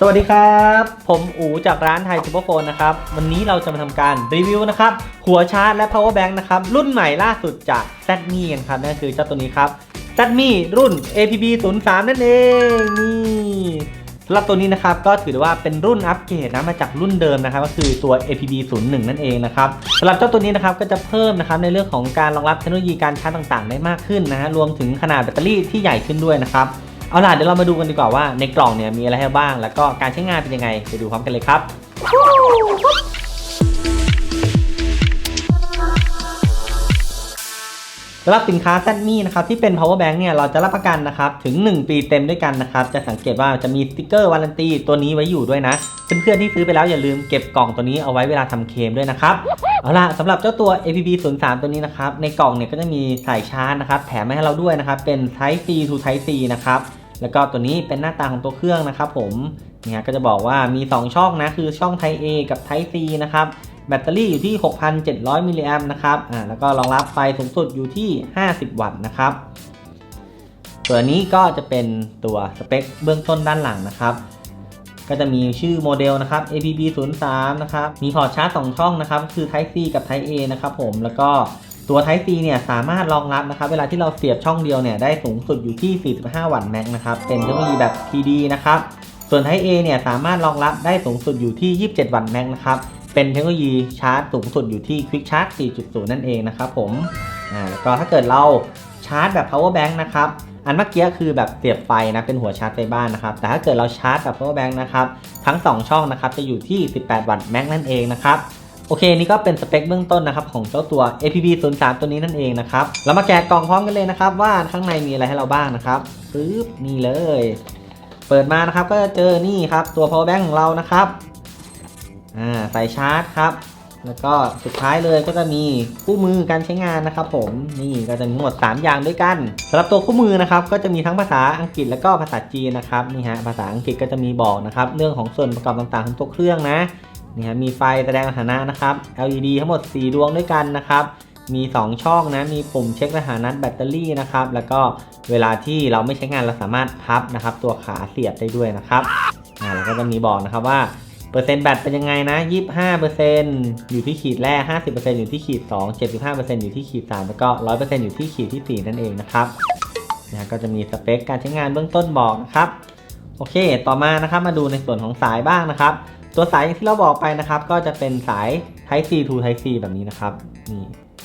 สวัสดีครับ ผมอูจากร้านไทยซูเปอร์โฟนนะครับ วันนี้เราจะมาทำการรีวิวนะครับ หัวชาร์จและ power bank นะครับ รุ่นใหม่ล่าสุดจาก z m i กันครับ นั่นคือเจ้าตัวนี้ครับ z m i รุ่น APB 0 3นั่นเองนี่สำหรับตัวนี้นะครับก็ถือว่าเป็นรุ่นอัปเกรดนะมาจากรุ่นเดิมนะครับก็คือตัว APB 0 1นั่นเองนะครับสำหรับเจ้าตัวนี้นะครับก็จะเพิ่มนะครับในเรื่องของการรองรับเทคโนโลยีการชาร์จต่างๆ ได้มากขึ้นนะฮะรวมถึงขนาดแบตเตอรี่ที่ใหญ่ขึ้นด้วยนะครับ เอาล่ะเดี๋ยวเรามาดูกันดีกว่าว่าในกล่องเนี่ยมีอะไรให้บ้าง แล้วก็การใช้งานเป็นยังไงไปดูพร้อมกันเลยครับ สำหรับสินค้าแซดมี่นะครับที่เป็น power bank เนี่ยเราจะรับประกันนะครับถึง 1 ปีเต็มด้วยกันนะครับจะสังเกตว่าจะมีสติกเกอร์วารันตีตัวนี้ไว้อยู่ด้วยนะเพื่อนๆที่ซื้อไปแล้วอย่าลืมเก็บกล่องตัวนี้เอาไว้เวลาทำเคมด้วยนะครับเอาล่ะสำหรับเจ้าตัว APB 0 3ตัวนี้นะครับในกล่องเนี่ยก็จะมีสายชาร์จนะครับแถมมาให้เราด้วยนะครับเป็น Type C to Type C นะครับแล้วก็ตัวนี้เป็นหน้าตาของตัวเครื่องนะครับผมเนี่ยก็จะบอกว่ามี 2 ช่องนะคือช่อง Type A กับ Type C นะครับ แบตเตอรี่อยู่ที่ 6,700 มิลลิแอมป์นะครับอ่าแล้วก็รองรับไฟสูงสุดอยู่ที่ 50 วัตต์นะครับตัวนี้ก็จะเป็นตัวสเปคเบื้องต้นด้านหลังนะครับก็จะมีชื่อโมเดลนะครับ APB 0 3นะครับ มีพอร์ตชาร์จ 2 ช่องนะครับ คือ Type C กับ Type A นะครับผม แล้วก็ตัว Type C เนี่ยสามารถรองรับนะครับ เวลาที่เราเสียบช่องเดียวเนี่ยได้สูงสุดอยู่ที่ 45 วัตต์แม็กนะครับ เป็นเทคโนโลยีแบบ PD นะครับ ส่วน Type A เนี่ยสามารถรองรับได้สูงสุดอยู่ที่ 27 วัตต์แม็กนะครับ เป็นเทคโนโลยีชาร์จสูงสุดอยู่ที่ Quick Charge 4.0 นั่นเองนะครับผมอ่าแล้วก็ถ้าเกิดเราชาร์จแบบ power bank นะครับ อันเมื่อกี้คือแบบเสียบไฟนะ เป็นหัวชาร์จไฟบ้านนะครับ แต่ถ้าเกิดเราชาร์จแบบ power bank นะครับ ทั้ง 2 ช่องนะครับ จะอยู่ที่ 18 วัตต์แม็กนั่นเองนะครับ โอเค นี่ก็เป็นสเปคเบื้องต้นนะครับ ของเจ้าตัว APB 0 3ตัวนี้นั่นเองนะครับ เรามาแกะกล่องพร้อมกันเลยนะครับ ว่าข้างในมีอะไรให้เราบ้างนะครับปึ๊บนี่เลย เปิดมานะครับ ก็จะเจอนี่ครับ ตัว power bank ของเรานะครับ อ่าสายชาร์จครับ แล้วก็สุดท้ายเลยก็จะมีคู่มือการใช้งานนะครับ ผมนี่ก็จะมีทั้งหมด 3 อย่างด้วยกันสำหรับตัวคู่มือนะครับก็จะมีทั้งภาษาอังกฤษแล้วก็ภาษาจีนนะครับนี่ฮะภาษาอังกฤษก็จะมีบอกนะครับเรื่องของส่วนประกอบต่างๆของตัวเครื่องนะนี่ฮะมีไฟแสดงสถานะนะครับ LED ทั้งหมด 4 ดวงด้วยกันนะครับมี 2 ช่องนะ มีปุ่มเช็คสถานะแบตเตอรี่นะครับ แล้วก็เวลาที่เราไม่ใช้งานเราสามารถพับนะครับ ตัวขาเสียบได้ด้วยนะครับ อ่า แล้วก็จะมีบอกนะครับว่า เปอร์เซ็นต์แบตเป็นยังไงนะ 25%อยู่ที่ขีดแรก 50%อยู่ที่ขีด 2 75%อยู่ที่ขีด 3 แล้วก็ 100%อยู่ที่ขีดที่ 4 นั่นเองนะครับนะก็จะมีสเปคการใช้งานเบื้องต้นบอกนะครับ โอเค ต่อมานะครับมาดูในส่วนของสายบ้างนะครับ ตัวสายอย่างที่เราบอกไปนะครับ ก็จะเป็นสาย Type C to Type C แบบนี้นะครับ นี่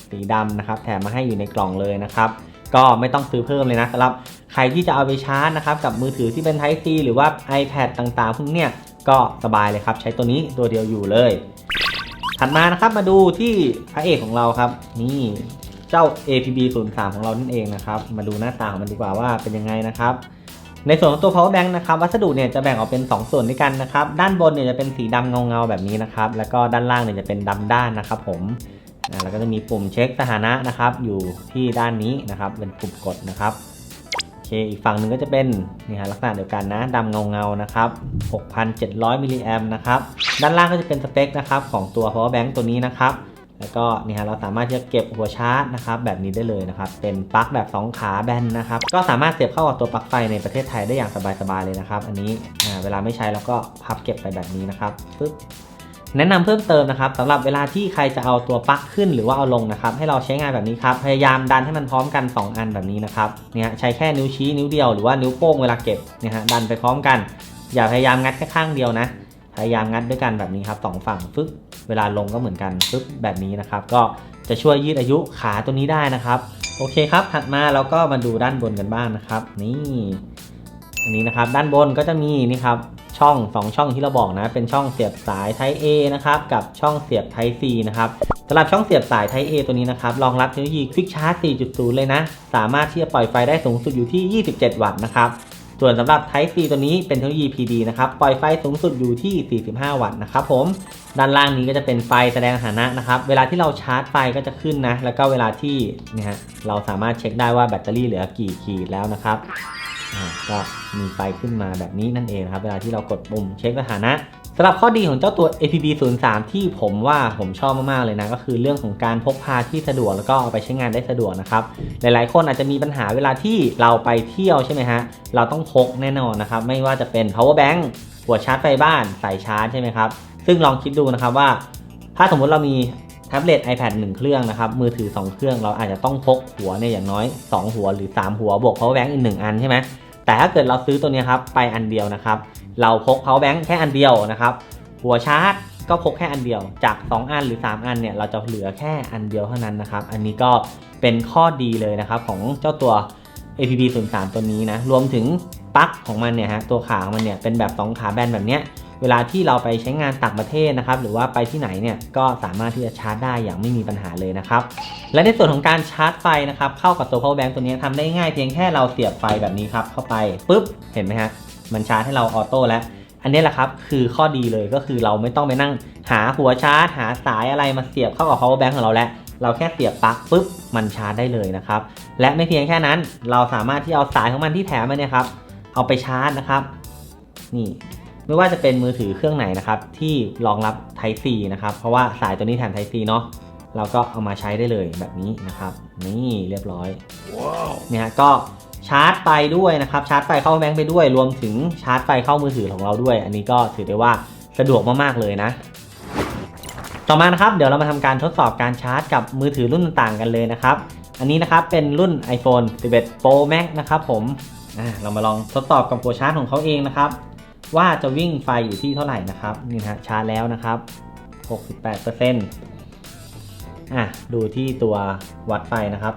สีดำนะครับ แถมมาให้อยู่ในกล่องเลยนะครับก็ไม่ต้องซื้อเพิ่มเลยนะสำหรับใครที่จะเอาไปชาร์จนะครับกับมือถือที่เป็น Type C หรือว่า iPad ต่างๆพวกเนี้ย ก็สบายเลยครับ ใช้ตัวนี้ตัวเดียวอยู่เลย ถัดมานะครับมาดูที่พระเอกของเราครับ นี่เจ้า APB 0 3ของเรานั่นเองนะครับ มาดูหน้าตาของมันดีกว่าว่าเป็นยังไงนะครับ ในส่วนของตัว power bank นะครับ วัสดุเนี่ยจะแบ่งออกเป็น 2 ส่วนด้วยกันนะครับ ด้านบนเนี่ยจะเป็นสีดำเงาๆแบบนี้นะครับ แล้วก็ด้านล่างเนี่ยจะเป็นดำด้านนะครับ ผมแล้วก็จะมีปุ่มเช็คสถานะนะครับ อยู่ที่ด้านนี้นะครับ เป็นปุ่มกดนะครับ เคอีกฝั่งหนึ่งก็จะเป็นนี่ฮะลักษณะเดียวกันนะดำเงาเงานะครับ 6,700มิลลิแอมนะครับ ด้านล่างก็จะเป็นสเปคนะครับของตัว power bank ตัวนี้นะครับ แล้วก็นี่ฮะเราสามารถที่จะเก็บหัวชาร์จนะครับแบบนี้ได้เลยนะครับ เป็นปลั๊กแบบ 2 ขาแบนนะครับ ก็สามารถเสียบเข้ากับตัวปลั๊กไฟในประเทศไทยได้อย่างสบายๆเลยนะครับ อันนี้อ่าเวลาไม่ใช้เราก็พับเก็บไปแบบนี้นะครับปึ๊บ แนะนำเพิ่มเติมนะครับสำหรับเวลาที่ใครจะเอาตัวปลั๊กขึ้นหรือว่าเอาลงนะครับ ให้เราใช้งานแบบนี้ครับพยายามดันให้มันพร้อมกัน 2 อันแบบนี้นะครับเนี่ยใช้แค่นิ้วชี้นิ้วเดียวหรือว่านิ้วโป้งเวลาเก็บเนี่ยฮะดันไปพร้อมกัน อย่าพยายามงัดแค่ข้างเดียวนะ พยายามงัดด้วยกันแบบนี้ครับสองฝั่งฟึบเวลาลงก็เหมือนกันฟึบแบบนี้นะครับ ก็จะช่วยยืดอายุขาตัวนี้ได้นะครับโอเคครับถัดมาเราก็มาดูด้านบนกันบ้างนะครับ นี่ อันนี้นะครับด้านบนก็จะมีนี่ครับช่อง 2 ช่องที่เราบอกนะ เป็นช่องเสียบสาย Type A นะครับกับช่องเสียบ Type C นะครับสำหรับช่องเสียบสาย Type A ตัวนี้นะครับรองรับเทคโนโลยี Quick Charge 4.0 เลยนะ สามารถที่จะปล่อยไฟได้สูงสุดอยู่ที่ 27 วัตต์นะครับส่วนสำหรับ Type C ตัวนี้เป็นเทคโนโลยี PD นะครับปล่อยไฟสูงสุดอยู่ที่ 45 วัตต์นะครับผมด้านล่างนี้ก็จะเป็นไฟแสดงสถานะนะครับเวลาที่เราชาร์จไฟก็จะขึ้นนะแล้วก็เวลาที่เนี่ยฮะเราสามารถเช็คได้ว่าแบตเตอรี่เหลือกี่ขีดแล้วนะครับ ก็มีไฟขึ้นมาแบบนี้นั่นเองนะครับ เวลาที่เรากดปุ่มเช็คสถานะสำหรับข้อดีของเจ้าตัว APB 0 3ที่ผมว่าผมชอบมาก ๆ เลยนะ ก็คือเรื่องของการพกพาที่สะดวกแล้วก็เอาไปใช้งานได้สะดวกนะครับ หลาย ๆ คนอาจจะมีปัญหาเวลาที่เราไปเที่ยวใช่ไหมฮะ เราต้องพกแน่นอนนะครับ ไม่ว่าจะเป็น power bank หัวชาร์จไฟบ้านใส่ชาร์จใช่ไหมครับ ซึ่งลองคิดดูนะครับว่า ถ้าสมมติเรามี แท็บเล็ต iPad 1 เครื่องนะครับ มือถือ 2 เครื่องเราอาจจะต้องพกหัวเนี่ยอย่างน้อย 2 หัวหรือ 3 หัวบวก power bank อีก 1 อันใช่ไหมแต่ถ้าเกิดเราซื้อตัวนี้ครับไปอันเดียวนะครับ เราพก power bank แค่อันเดียวนะครับ หัวชาร์จก็พกแค่อันเดียว จาก 2 อันหรือ 3 อันเนี่ยเราจะเหลือแค่อันเดียวเท่านั้นนะครับ อันนี้ก็เป็นข้อดีเลยนะครับของเจ้าตัว APB 0 3ตัวนี้นะ รวมถึงปลั๊กของมันเนี่ยฮะตัวขาของมันเนี่ยเป็นแบบ 2 ขาแบนแบบเนี้ย เวลาที่เราไปใช้งานต่างประเทศนะครับหรือว่าไปที่ไหนเนี่ยก็สามารถที่จะชาร์จได้อย่างไม่มีปัญหาเลยนะครับและในส่วนของการชาร์จไฟนะครับเข้ากับตัว power bank ตัวนี้ทำได้ง่ายเพียงแค่เราเสียบไฟแบบนี้ครับเข้าไปปุ๊บเห็นไหมฮะมันชาร์จให้เราออโต้แล้วอันนี้แหละครับคือข้อดีเลยก็คือเราไม่ต้องไปนั่งหาหัวชาร์จ หาสายอะไรมาเสียบเข้ากับ power bank ของเราแล้วเราแค่เสียบปลั๊กปุ๊บมันชาร์จได้เลยนะครับ และไม่เพียงแค่นั้น เราสามารถที่เอาสายของมันที่แถมมาเนี่ยครับ เอาไปชาร์จนะครับ นี่ ไม่ว่าจะเป็นมือถือเครื่องไหนนะครับที่รองรับ Type C นะครับ เพราะว่าสายตัวนี้แถม Type C เนาะเราก็เอามาใช้ได้เลยแบบนี้นะครับ นี่เรียบร้อยเนี่ยฮะก็ชาร์จไฟด้วยนะครับ ชาร์จไฟเข้าแบงค์ไปด้วย รวมถึงชาร์จไฟเข้ามือถือของเราด้วย อันนี้ก็ถือได้ว่าสะดวกมากๆเลยนะ ต่อมานะครับ เดี๋ยวเรามาทำการทดสอบการชาร์จกับมือถือรุ่นต่างๆกันเลยนะครับ อันนี้นะครับเป็นรุ่น iPhone 11 Pro Max นะครับผมอ่าเรามาลองทดสอบกับตัวชาร์จของเขาเองนะครับ ว่าจะวิ่งไฟอยู่ที่เท่าไหร่นะครับนี่ฮะชาร์จแล้วนะครับ 68%อะดูที่ตัววัดไฟนะครับ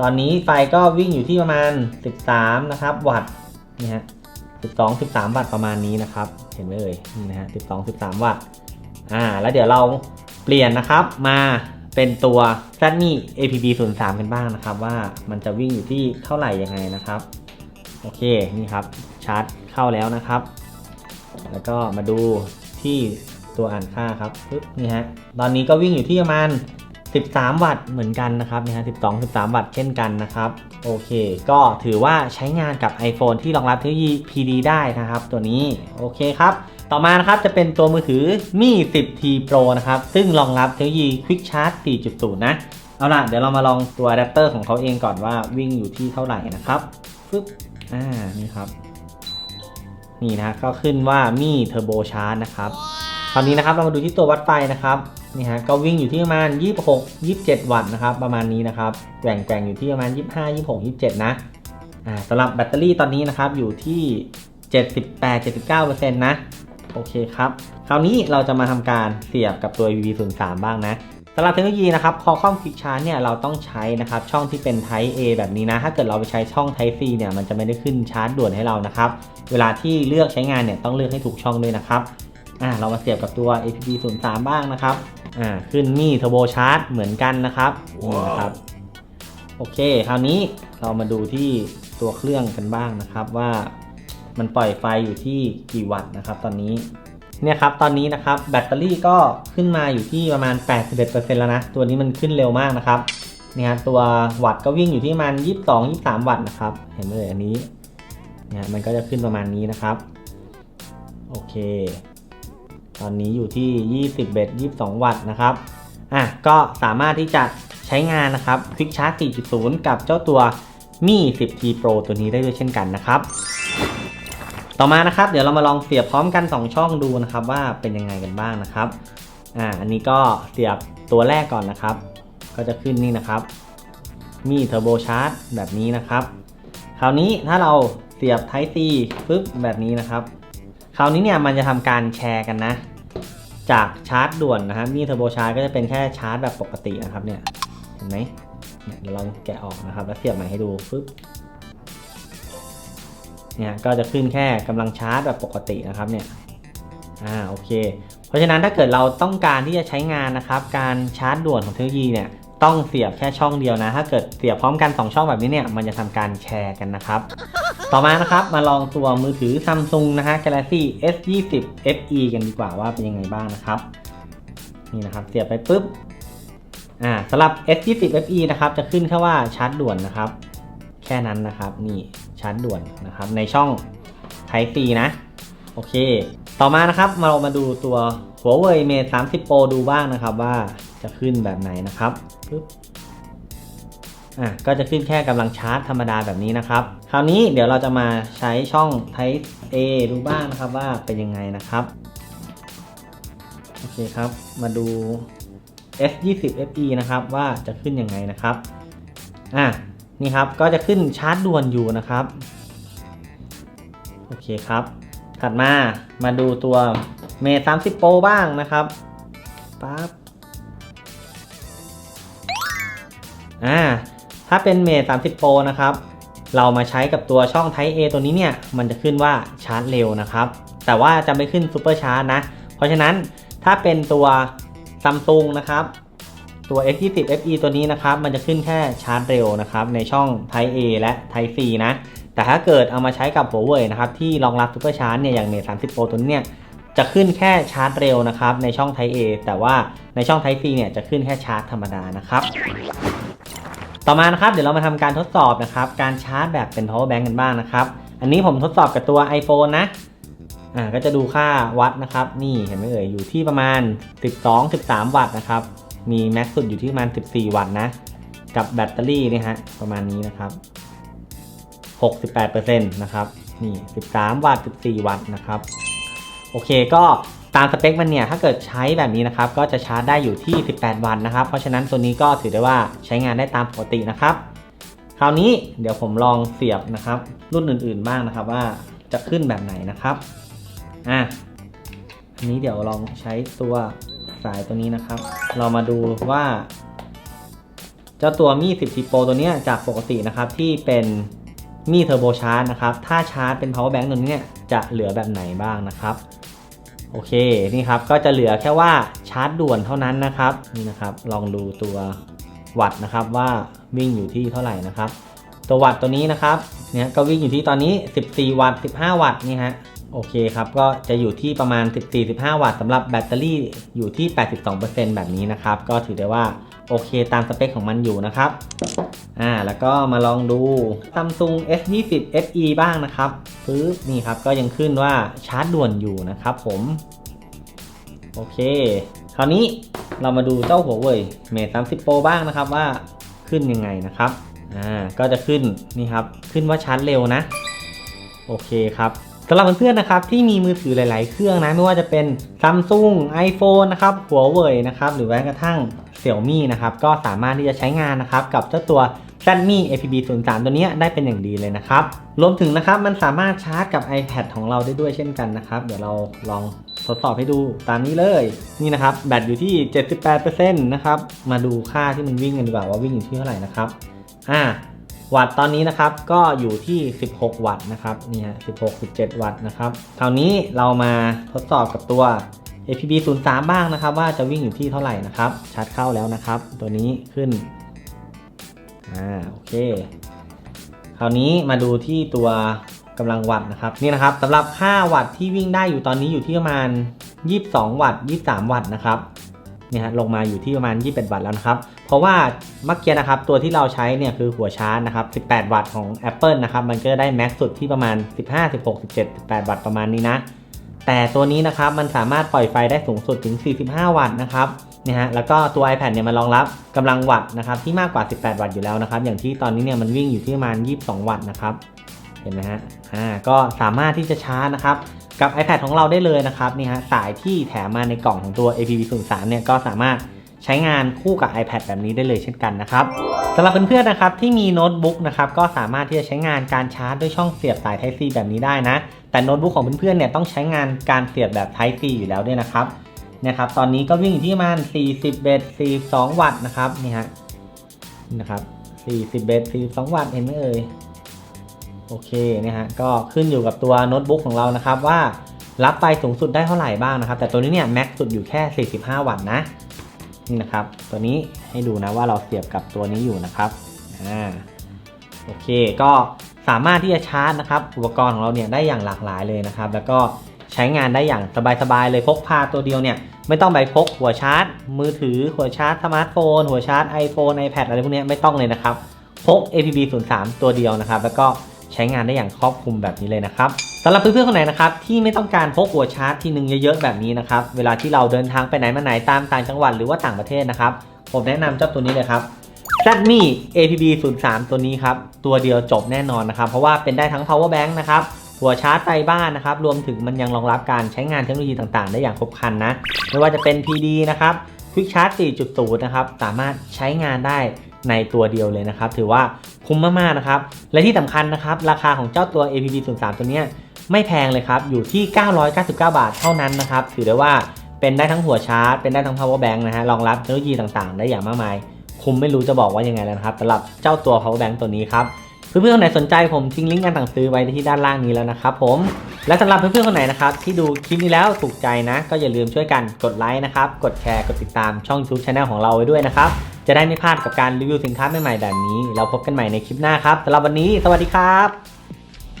ตอนนี้ไฟก็วิ่งอยู่ที่ประมาณ 13 นะครับ วัตต์นี่ฮะ12 13 วัตต์ประมาณนี้นะครับ เห็นไหมเอ่ยนี่นะฮะ12 13 วัตต์อ่าแล้วเดี๋ยวเราเปลี่ยนนะครับมาเป็นตัว z n i APB 0 3กันบ้างนะครับ ว่ามันจะวิ่งอยู่ที่เท่าไหร่ยังไงนะครับ โอเคนี่ครับชาร์จเข้าแล้วนะครับ แล้วก็มาดูที่ตัวอ่านค่าครับปึ๊บนี่ฮะตอนนี้ก็วิ่งอยู่ที่ประมาณ 13 วัตต์เหมือนกันนะครับนี่ฮะ12 13 วัตต์เช่นกันนะครับโอเค ก็ถือว่าใช้งานกับ iPhone ที่รองรับเทคโนโลยี PD ได้นะครับ ตัวนี้โอเคครับต่อมานะครับจะเป็นตัวมือถือ Mi 10T Pro นะครับซึ่งรองรับเทคโนโลยี Quick Charge 4.0 นะเอาล่ะเดี๋ยวเรามาลองตัวอะแดปเตอร์ของเขาเองก่อนว่าวิ่งอยู่ที่เท่าไหร่นะครับปึ๊บอ่านี่ครับ นี่นะก็ขึ้นว่ามี Turbo Charge นะครับคราวนี้นะครับเรามาดูที่ตัววัดไฟนะครับนี่ฮะก็วิ่งอยู่ที่ประมาณ 26 27 วัตต์นะครับประมาณนี้นะครับแกว่งแกว่งอยู่ที่ประมาณ 25 26 27 นะอ่าสำหรับแบตเตอรี่ตอนนี้นะครับอยู่ที่ 78 79%นะโอเคครับ คราวนี้เราจะมาทำการเสียบกับตัว VV 0 3 บ้างนะำหรับเทคโนโลยีนะครับ Qualcomm Quick Charge เนี่ยเราต้องใช้นะครับช่องที่เป็น Type A แบบนี้นะ ถ้าเกิดเราไปใช้ช่อง Type C เนี่ยมันจะไม่ได้ขึ้นชาร์จด่วนให้เรานะครับ เวลาที่เลือกใช้งานเนี่ยต้องเลือกให้ถูกช่องด้วยนะครับอ่าเรามาเสียบกับตัว APB 0 3บ้างนะครับอ่าขึ้นนี่ Turbo Charge เหมือนกันนะครับนี่นะครับโอเค คราวนี้เรามาดูที่ตัวเครื่องกันบ้างนะครับว่ามันปล่อยไฟอยู่ที่กี่วัตต์นะครับ ตอนนี้ เนี่ยครับตอนนี้นะครับแบตเตอรี่ก็ขึ้นมาอยู่ที่ประมาณ 81%แล้วนะ ตัวนี้มันขึ้นเร็วมากนะครับเนี่ยตัววัตต์ก็วิ่งอยู่ที่ประมาณ 22 23 วัตต์นะครับ เห็นไหมเลยอันนี้เนี่ยมันก็จะขึ้นประมาณนี้นะครับ โอเค ตอนนี้อยู่ที่ 20เบต22 วัตต์นะครับอะก็สามารถที่จะใช้งานนะครับ Quick Charge 4.0 กับเจ้าตัว Mi 10T Pro ตัวนี้ได้ด้วยเช่นกันนะครับ ต่อมานะครับ เดี๋ยวเรามาลองเสียบพร้อมกัน 2 ช่องดูนะครับ ว่าเป็นยังไงกันบ้างนะครับอ่าอันนี้ก็เสียบตัวแรกก่อนนะครับ ก็จะขึ้นนี่นะครับ มี Turbo Charge แบบนี้นะครับ คราวนี้ถ้าเราเสียบ Type C ปึ๊บแบบนี้นะครับ คราวนี้เนี่ยมันจะทำการแชร์กันนะ จากชาร์จด่วนนะครับมีเทอร์โบชาร์จก็จะเป็นแค่ชาร์จแบบปกตินะครับเนี่ยเห็นไหมเนี่ยเดี๋ยวเราแกะออกนะครับ แล้วเสียบใหม่ให้ดูปึ๊บ เนี่ยก็จะขึ้นแค่กำลังชาร์จแบบปกตินะครับเนี่ยอ่าโอเค เพราะฉะนั้นถ้าเกิดเราต้องการที่จะใช้งานนะครับ การชาร์จด่วนของเทคโนโลยีเนี่ยต้องเสียบแค่ช่องเดียวนะ ถ้าเกิดเสียบพร้อมกัน 2 ช่องแบบนี้เนี่ยมันจะทำการแชร์กันนะครับ ต่อมานะครับมาลองตัวมือถือ Samsung นะฮะ Galaxy S20 FE กันดีกว่าว่าเป็นยังไงบ้างนะครับ นี่นะครับเสียบไปปุ๊บอ่าสำหรับ S20 FE นะครับจะขึ้นแค่ว่าชาร์จด่วนนะครับ แค่นั้นนะครับนี่ ชาร์จด่วนนะครับในช่อง Type C นะโอเค ต่อมานะครับมาเรามาดูตัว Huawei Mate 30 Pro ดูบ้างนะครับว่าจะขึ้นแบบไหนนะครับปึ๊บอะก็จะขึ้นแค่กำลังชาร์จธรรมดาแบบนี้นะครับ คราวนี้เดี๋ยวเราจะมาใช้ช่อง Type A ดูบ้างนะครับว่าเป็นยังไงนะครับ โอเคครับ มาดู S20 FE นะครับว่าจะขึ้นยังไงนะครับ อะ นี่ครับก็จะขึ้นชาร์จด่วนอยู่นะครับ โอเคครับ ถัดมามาดูตัวเมย์30 Pro บ้างนะครับปั๊บอ่าถ้าเป็นเมย์30 Pro นะครับ เรามาใช้กับตัวช่อง Type A ตัวนี้เนี่ย มันจะขึ้นว่าชาร์จเร็วนะครับ แต่ว่าจะไม่ขึ้นซูเปอร์ชาร์จนะ เพราะฉะนั้นถ้าเป็นตัว Samsung นะครับ ตัว S20 FE ตัวนี้นะครับ มันจะขึ้นแค่ชาร์จเร็วนะครับ ในช่อง Type A และ Type C นะ แต่ถ้าเกิดเอามาใช้กับหัวเว่ยนะครับ ที่รองรับซูเปอร์ชาร์จเนี่ย อย่างเมย์30 Pro ตัวนี้เนี่ย จะขึ้นแค่ชาร์จเร็วนะครับ ในช่อง Type A แต่ว่าในช่อง Type C เนี่ย จะขึ้นแค่ชาร์จธรรมดานะครับ ต่อมานะครับ เดี๋ยวเรามาทำการทดสอบนะครับ การชาร์จแบบเป็น power bank กันบ้างนะครับ อันนี้ผมทดสอบกับตัว iPhone นะอ่าก็จะดูค่าวัตต์นะครับ นี่เห็นไหมเอ่ยอยู่ที่ประมาณ 12-13 วัตต์นะครับ มีแม็กซ์สุดอยู่ที่ประมาณ 14 วัตต์นะ กับแบตเตอรี่นี่ฮะประมาณนี้นะครับ 68%นะครับนี่ 13 วัตต์ 14 วัตต์นะครับ โอเคก็ตามสเปคมันเนี่ย ถ้าเกิดใช้แบบนี้นะครับ ก็จะชาร์จได้อยู่ที่ 18 วัตต์นะครับ เพราะฉะนั้นตัวนี้ก็ถือได้ว่าใช้งานได้ตามปกตินะครับ คราวนี้เดี๋ยวผมลองเสียบนะครับ รุ่นอื่นๆบ้างนะครับว่าจะขึ้นแบบไหนนะครับ อะอันนี้เดี๋ยวลองใช้ตัว สายตัวนี้นะครับ เรามาดูว่า เจ้าตัวมี่10 T Pro ตัวนี้จากปกตินะครับที่เป็นมี่เทอร์โบชาร์จนะครับ ถ้าชาร์จเป็น power bank ตัวนี้จะเหลือแบบไหนบ้างนะครับ โอเค นี่ครับ ก็จะเหลือแค่ว่าชาร์จด่วนเท่านั้นนะครับ นี่นะครับ ลองดูตัววัตต์นะครับว่าวิ่งอยู่ที่เท่าไหร่นะครับ ตัววัตต์ตัวนี้นะครับ เนี่ยก็วิ่งอยู่ที่ตอนนี้ 14 วัตต์ 15 วัตต์นี่ฮะ โอเคครับ ก็จะอยู่ที่ประมาณ 14-15 วัตต์สำหรับแบตเตอรี่อยู่ที่ 82%แบบนี้นะครับ ก็ถือได้ว่าโอเคตามสเปคของมันอยู่นะครับ อ่า แล้วก็มาลองดู Samsung S20 FE บ้างนะครับปึ๊บนี่ครับ ก็ยังขึ้นว่าชาร์จด่วนอยู่นะครับผม โอเค คราวนี้เรามาดูเจ้าหัวเว่ย Mate 30 Pro บ้างนะครับว่าขึ้นยังไงนะครับ อ่า ก็จะขึ้นนี่ครับ ขึ้นว่าชาร์จเร็วนะ โอเคครับ สำหรับเพื่อนๆนะครับที่มีมือถือหลาย ๆ เครื่องนะไม่ว่าจะเป็น Samsung iPhone นะครับหัวเว่ยนะครับหรือแม้กระทั่ง Xiaomi นะครับก็สามารถที่จะใช้งานนะครับกับเจ้าตัว Redmi APB 0 3ตัวนี้ได้เป็นอย่างดีเลยนะครับ รวมถึงนะครับมันสามารถชาร์จกับ iPad ของเราได้ด้วยเช่นกันนะครับ เดี๋ยวเราลองทดสอบให้ดูตามนี้เลย นี่นะครับ แบตอยู่ที่ 78%นะครับ มาดูค่าที่มันวิ่งกันดีกว่าว่าวิ่งอยู่ที่เท่าไหร่นะครับ อ่า วัตต์ตอนนี้นะครับก็อยู่ที่ 16 วัตต์นะครับนี่ฮะ16 17 วัตต์นะครับคราวนี้เรามาทดสอบกับตัว APB 0 3บ้างนะครับ ว่าจะวิ่งอยู่ที่เท่าไหร่นะครับชาร์จเข้าแล้วนะครับ ตัวนี้ขึ้นอ่าโอเค คราวนี้มาดูที่ตัวกำลังวัตต์นะครับนี่นะครับสำหรับค่าวัตต์ที่วิ่งได้อยู่ตอนนี้อยู่ที่ประมาณ 22 วัตต์23 วัตต์นะครับ เนี่ยฮะลงมาอยู่ที่ประมาณ 21 วัตต์แล้วนะครับ เพราะว่าเมื่อกี้นะครับตัวที่เราใช้เนี่ยคือหัวชาร์จนะครับ 18 วัตต์ของ Apple นะครับมันก็ได้แม็กซ์สุดที่ประมาณ 15 16 17 18 วัตต์ประมาณนี้นะ แต่ตัวนี้นะครับมันสามารถปล่อยไฟได้สูงสุดถึง 45 วัตต์นะครับเนี่ยฮะแล้วก็ตัว iPad เนี่ยมันรองรับกำลังวัตต์นะครับที่มากกว่า 18 วัตต์อยู่แล้วนะครับ อย่างที่ตอนนี้เนี่ยมันวิ่งอยู่ที่ประมาณ 22 วัตต์นะครับ เห็นไหมฮะ อ่า ก็สามารถที่จะชาร์จนะครับ กับ iPad ของเราได้เลยนะครับนี่ฮะสายที่แถมมาในกล่องของตัว APV03 เนี่ยก็สามารถใช้งานคู่กับ iPad แบบนี้ได้เลยเช่นกันนะครับสำหรับเพื่อนๆนะครับที่มีโน้ตบุ๊กนะครับก็สามารถที่จะใช้งานการชาร์จด้วยช่องเสียบสาย Type C แบบนี้ได้นะ แต่โน้ตบุ๊กของเพื่อนๆเนี่ยต้องใช้งานการเสียบแบบ Type C อยู่แล้วด้วยนะครับนี่ยครับตอนนี้ก็วิ่งอยู่ที่ประมาณ40เบส42 วัตต์นะครับนี่ฮะนะครับ40เบส42 วัตต์เห็นไหมเอ่ย โอเคเนี่ยฮะก็ขึ้นอยู่กับตัวโน้ตบุ๊กของเรานะครับว่ารับไปสูงสุดได้เท่าไหร่บ้างนะครับ แต่ตัวนี้เนี่ยแม็กสุดอยู่แค่ 45 วัตต์นะนี่นะครับ ตัวนี้ให้ดูนะว่าเราเสียบกับตัวนี้อยู่นะครับอ่าโอเคก็สามารถที่จะชาร์จนะครับ อุปกรณ์ของเราเนี่ยได้อย่างหลากหลายเลยนะครับ แล้วก็ใช้งานได้อย่างสบายๆเลยพกพาตัวเดียวเนี่ยไม่ต้องไปพกหัวชาร์จ มือถือหัวชาร์จสมาร์ทโฟน หัวชาร์จ iPhone iPad อะไรพวกนี้ไม่ต้องเลยนะครับพก APB 0 3ตัวเดียวนะครับ แล้วก็ ใช้งานได้อย่างครอบคลุมแบบนี้เลยนะครับสำหรับเพื่อนๆคนไหนนะครับที่ไม่ต้องการพกหัวชาร์จทีนึงเยอะๆแบบนี้นะครับเวลาที่เราเดินทางไปไหนมาไหนตามต่างจังหวัดหรือว่าต่างประเทศนะครับผมแนะนำเจ้าตัวนี้เลยครับ z m i APB 0 3ตัวนี้ครับ ตัวเดียวจบแน่นอนนะครับ เพราะว่าเป็นได้ทั้ง power bank นะครับ หัวชาร์จไฟบ้านนะครับ รวมถึงมันยังรองรับการใช้งานเทคโนโลยีต่างๆ ได้อย่างครบครันนะ ไม่ว่าจะเป็น PD นะครับ Quick Charge 4.0 นะครับ สามารถใช้งานได้ ในตัวเดียวเลยนะครับ ถือว่าคุ้มมากๆนะครับ และที่สำคัญนะครับ ราคาของเจ้าตัว APB 0 3ตัวเนี้ยไม่แพงเลยครับ อยู่ที่ 999 บาทเท่านั้นนะครับ ถือได้ว่าเป็นได้ทั้งหัวชาร์จ เป็นได้ทั้ง power bank นะฮะ รองรับเทคโนโลยีต่างๆ ได้อย่างมากมาย คุ้มไม่รู้จะบอกว่ายังไงแล้วนะครับสำหรับเจ้าตัว power bank ตัวนี้ครับ เพื่อนๆคนไหนสนใจผมทิ้งลิงก์การสั่งซื้อไว้ที่ด้านล่างนี้แล้วนะครับผมและสำหรับเพื่อนๆคนไหนนะครับที่ดูคลิปนี้แล้วถูกใจนะ ก็อย่าลืมช่วยกันกดไลค์นะครับกดแชร์กดติดตามช่อง YouTube Channel ของเราไว้ด้วยนะครับจะได้ไม่พลาดกับการรีวิวสินค้าใหม่ๆแบบนี้ เราพบกันใหม่ในคลิปหน้าครับสำหรับวันนี้ สวัสดีครับ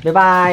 บ๊ายบาย